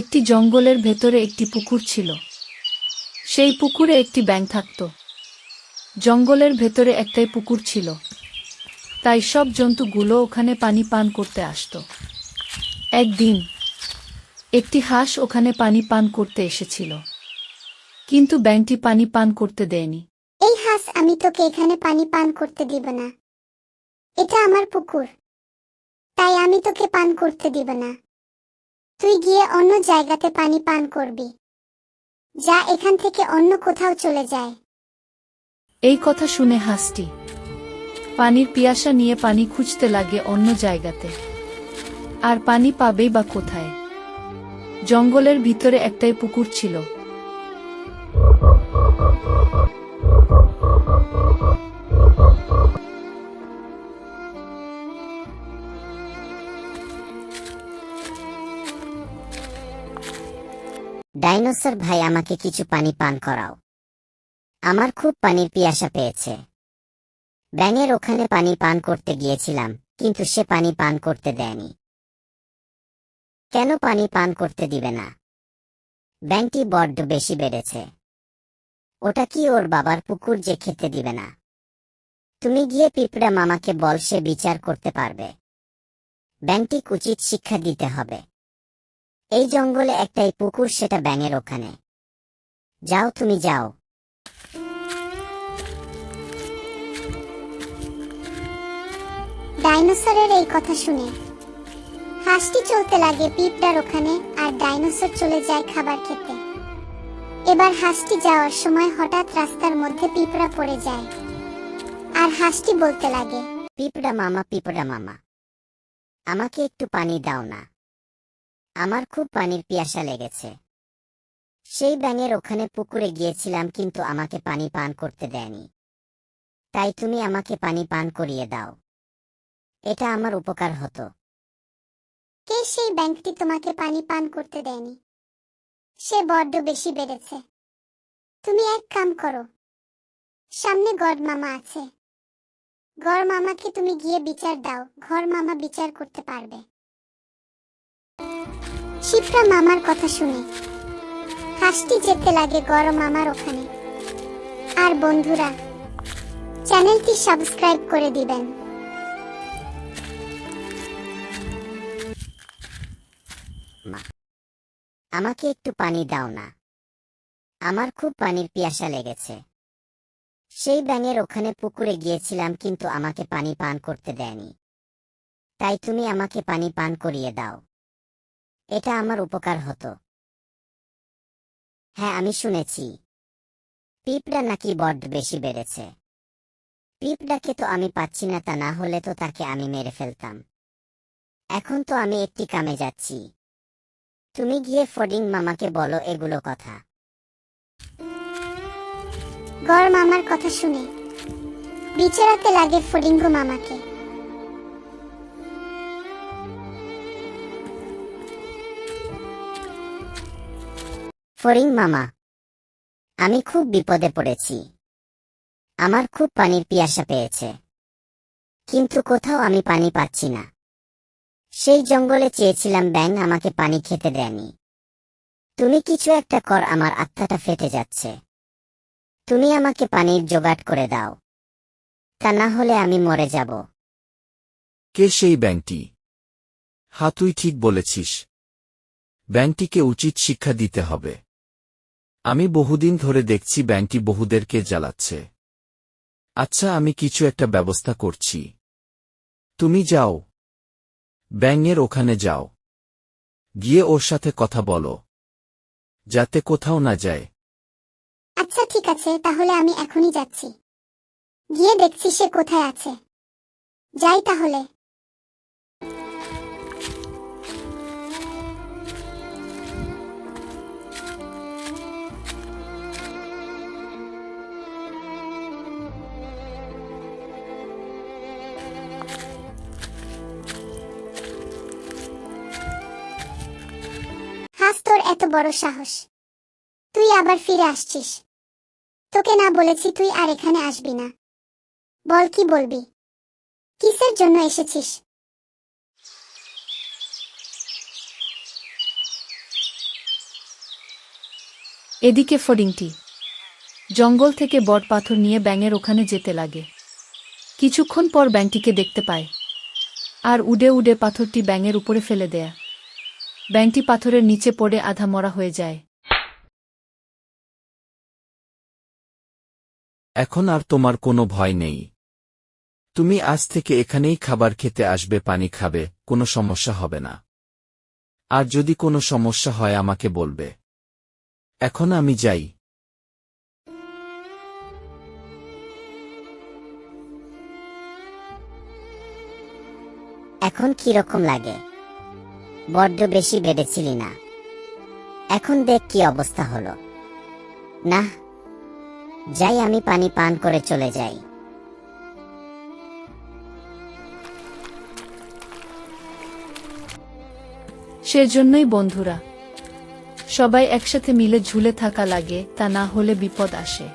একটি জঙ্গলের ভেতরে একটি পুকুর ছিল। সেই পুকুরে একটি ব্যাঙ থাকত। জঙ্গলের ভেতরে একটাই পুকুর ছিল। তাই সব জন্তুগুলো ওখানে পানি পান করতে আসতো। একদিন একটি হাঁস ওখানে পানি পান করতে এসেছিল। কিন্তু ব্যাঙটি পানি পান করতে দেয়নি। এই হাঁস, আমি তোকে এখানে পানি পান করতে দিব না। এটা আমার পুকুর। তাই আমি তোকে পান করতে দিব না। তুই গিয়ে অন্য জায়গাতে পানি পান করবি, যা এখান থেকে অন্য কোথাও চলে যায়। এই কথা শুনে হাসটি। পানির পিয়াসা নিয়ে পানি খুঁজতে লাগে অন্য জায়গাতে। আর পানি পাবেই বা কোথায়? জঙ্গলের ভিতরে একটাই পুকুর ছিল। ডাইনোসর ভাই, আমাকে কিছু পানি পান করাও। আমার খুব পানির পিয়াসা পেয়েছে। ব্যাঙের ওখানে পানি পান করতে গিয়েছিলাম, কিন্তু সে পানি পান করতে দেয়নি। কেন পানি পান করতে দিবে না? ব্যাংকটি বড্ড বেশি বেড়েছে। ওটা কি ওর বাবার পুকুর যে খেতে দিবে না? তুমি গিয়ে পিঁপড়া মামাকে বল, সে বিচার করতে পারবে। ব্যাংকটি উচিত শিক্ষা দিতে হবে। এই জঙ্গলে একটাই পুকুর সেটা ব্যাঙের ওখানে। যাও তুমি যাও। ডাইনোসরের এই কথা শুনে। হাঁসটি চলতে লাগে পিঁপড়ার ওখানে আর ডাইনোসর চলে যায় খাবার খেতে। এবার হাঁসটি যাওয়ার সময় হঠাৎ রাস্তার মধ্যে পিঁপড়া পড়ে যায়। আর হাঁসটি বলতে লাগে পিঁপড়া মামা পিঁপড়া মামা আমাকে একটু পানি দাও না। আমার খুব পানির পিয়াসা লেগেছে। সেই ব্যাঙের ওখানে পুকুরে গিয়েছিলাম কিন্তু আমাকে পানি পান করতে দেয়নি। তাই তুমি আমাকে পানি পান করিয়ে দাও। এটা আমার উপকার হতো। কে সেই ব্যাংকটি তোমাকে পানি পান করতে দেয়নি? সে বড্ড বেশি বেড়েছে। তুমি এক কাম করো। সামনে গড মামা আছে। গড় মামাকে তুমি গিয়ে বিচার দাও। ঘর মামা বিচার করতে পারবে। শিপ্রা মামার কথা শুনে। হাসটি যেতে লাগে গরম মামার ওখানে। আর বন্ধুরা, চ্যানেলটি সাবস্ক্রাইব করে দিবেন। আমাকে একটু পানি দাও না। আমার খুব পানির পিয়াসা লেগেছে। সেই ব্যাঙের ওখানে পুকুরে গিয়েছিলাম কিন্তু আমাকে পানি পান করতে দেয়নি। তাই তুমি আমাকে পানি পান করিয়ে দাও। এটা আমার উপকার হতো। হ্যাঁ আমি শুনেছি। পিঁপড়া নাকি বড্ড বেশি বেড়েছে। পিঁপড়াকে তো আমি পাচ্ছি না, তা না হলে তো তাকে আমি মেরে ফেলতাম। এখন তো আমি একটি কামে যাচ্ছি। তুমি গিয়ে ফডিং মামাকে বলো এগুলো কথা। গড় মামার কথা শুনে। বিচারাতে লাগে ফডিঙ্গ মামাকে। ফরিং মামা আমি খুব বিপদে পড়েছি। আমার খুব পানির পিয়াসা পেয়েছে। কিন্তু কোথাও আমি পানি পাচ্ছি না। সেই জঙ্গলে চেয়েছিলাম ব্যাং আমাকে পানি খেতে দেয়নি। তুমি কিছু একটা কর, আমার আত্মাটা ফেটে যাচ্ছে। তুমি আমাকে পানির জোগাড় করে দাও। তা না হলে আমি মরে যাব। কে সেই ব্যাংকটি হা তুই ঠিক বলেছিস। ব্যাংকটিকে উচিত শিক্ষা দিতে হবে। আমি বহুদিন ধরে দেখছি ব্যাংকটি বহুদেরকে জ্বালাচ্ছে। আচ্ছা আমি কিছু একটা ব্যবস্থা করছি। তুমি যাও। ব্যাঙের ওখানে যাও। গিয়ে ওর সাথে কথা বলো। যাতে কোথাও না যায়। আচ্ছা ঠিক আছে, তাহলে আমি এখনই যাচ্ছি। গিয়ে দেখছি সে কোথায় আছে। যাই তাহলে। এত বড় সাহস। তুই আবার ফিরে আসছিস। তোকে না বলেছি তুই আর এখানে আসবি না। বল কি বলবি? কিসের জন্য এসেছিস? এদিকে ফডিংটি। জঙ্গল থেকে বট পাথর নিয়ে ব্যাঙের ওখানে যেতে লাগে। কিছুক্ষণ পর ব্যাংটিকে দেখতে পায়। আর উডে উডে পাথরটি ব্যাঙের উপরে ফেলে দেয়া। ব্যাংটি পাথরের নিচে পড়ে আধা মরা হয়ে যায়। এখন আর তোমার কোনো ভয় নেই। তুমি আজ থেকে এখানেই খাবার খেতে আসবে পানি খাবে কোনো সমস্যা হবে না। আর যদি কোনো সমস্যা হয় আমাকে বলবে। এখন আমি যাই। এখন কি রকম লাগে? বড্ড বেশি বেড়েছিলি না। এখন দেখ কি অবস্থা হলো। না, যাই আমি পানি পান করে চলে যাই। সেজন্যই বন্ধুরা, সবাই একসাথে মিলে ঝুলে থাকা লাগে তা না হলে বিপদ আসে।